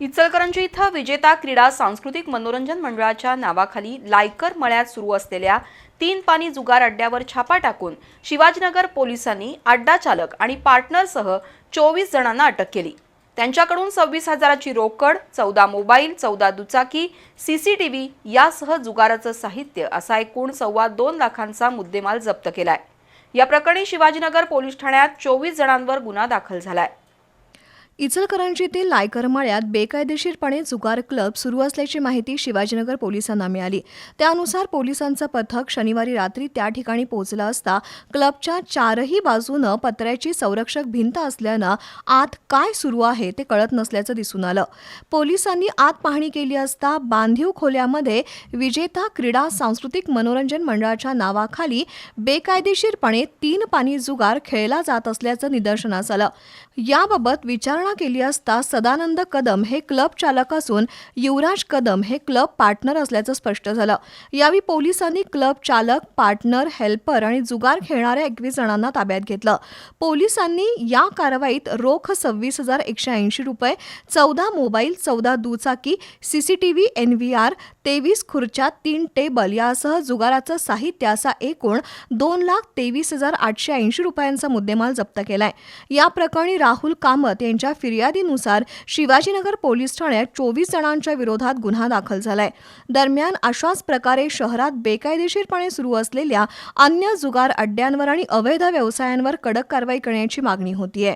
इचलकरंजी इथं विजेता क्रीडा सांस्कृतिक मनोरंजन मंडळाच्या नावाखाली लायकर मळ्यात सुरू असलेल्या तीन पाणी जुगार अड्ड्यावर छापा टाकून शिवाजीनगर पोलिसांनी अड्डा चालक आणि पार्टनरसह चोवीस जणांना अटक केली. त्यांच्याकडून सव्वीस हजाराची रोकड चौदा मोबाईल चौदा दुचाकी सी सी टी व्ही यासह जुगाराचं साहित्य असा एकूण सव्वा दोन लाखांचा मुद्देमाल जप्त केलाय. या प्रकरणी शिवाजीनगर पोलीस ठाण्यात चोवीस जणांवर गुन्हा दाखल झालाय. इचलकरंजीतील लायकर मळ्यात बेकायदेशीरपणे जुगार क्लब सुरू असल्याची माहिती शिवाजीनगर पोलिसांना मिळाली. त्यानुसार पोलिसांचं पथक शनिवारी रात्री त्या ठिकाणी पोहोचलं असता क्लबच्या चारही बाजूनं पत्र्याची संरक्षक भिंत असल्यानं आत काय सुरू आहे ते कळत नसल्याचं दिसून आलं. पोलिसांनी आत पाहणी केली असता बांधीव खोल्यामध्ये विजेता क्रीडा सांस्कृतिक मनोरंजन मंडळाच्या नावाखाली बेकायदेशीरपणे तीन पाणी जुगार खेळला जात असल्याचं निदर्शनास आलं. याबाबत विचारणा केली असता सदानंद कदम हे क्लब चालक असून युवराज कदम हे क्लब पार्टनर असल्याचं स्पष्ट झालं. यावेळी पोलिसांनी क्लब चालक पार्टनर हेल्पर आणि जुगार खेळणाऱ्या एकवीस जणांना ताब्यात घेतलं. पोलिसांनी या कारवाईत रोख सव्वीस हजार एकशे ऐंशी रुपये चौदा मोबाईल चौदा दुचाकी सीसीटीव्ही एन व्ही आर तेवीस खुर्च्या तीन टेबल यासह जुगाराचं साहित्य असा एकूण दोन लाख तेवीस हजार आठशे ऐंशी रुपयांचा मुद्देमाल जप्त केलाय. या प्रकरणी राहुल कामत यांच्या फिर्यादीनुसार शिवाजीनगर पोलीस ठाण्यात चोवीस जणांच्या विरोधात गुन्हा दाखल झालाय. दरम्यान अशाच प्रकारे शहरात बेकायदेशीरपणे सुरू असलेल्या अन्य जुगार अड्ड्यांवर आणि अवैध व्यवसायांवर कडक कारवाई करण्याची मागणी होतीये.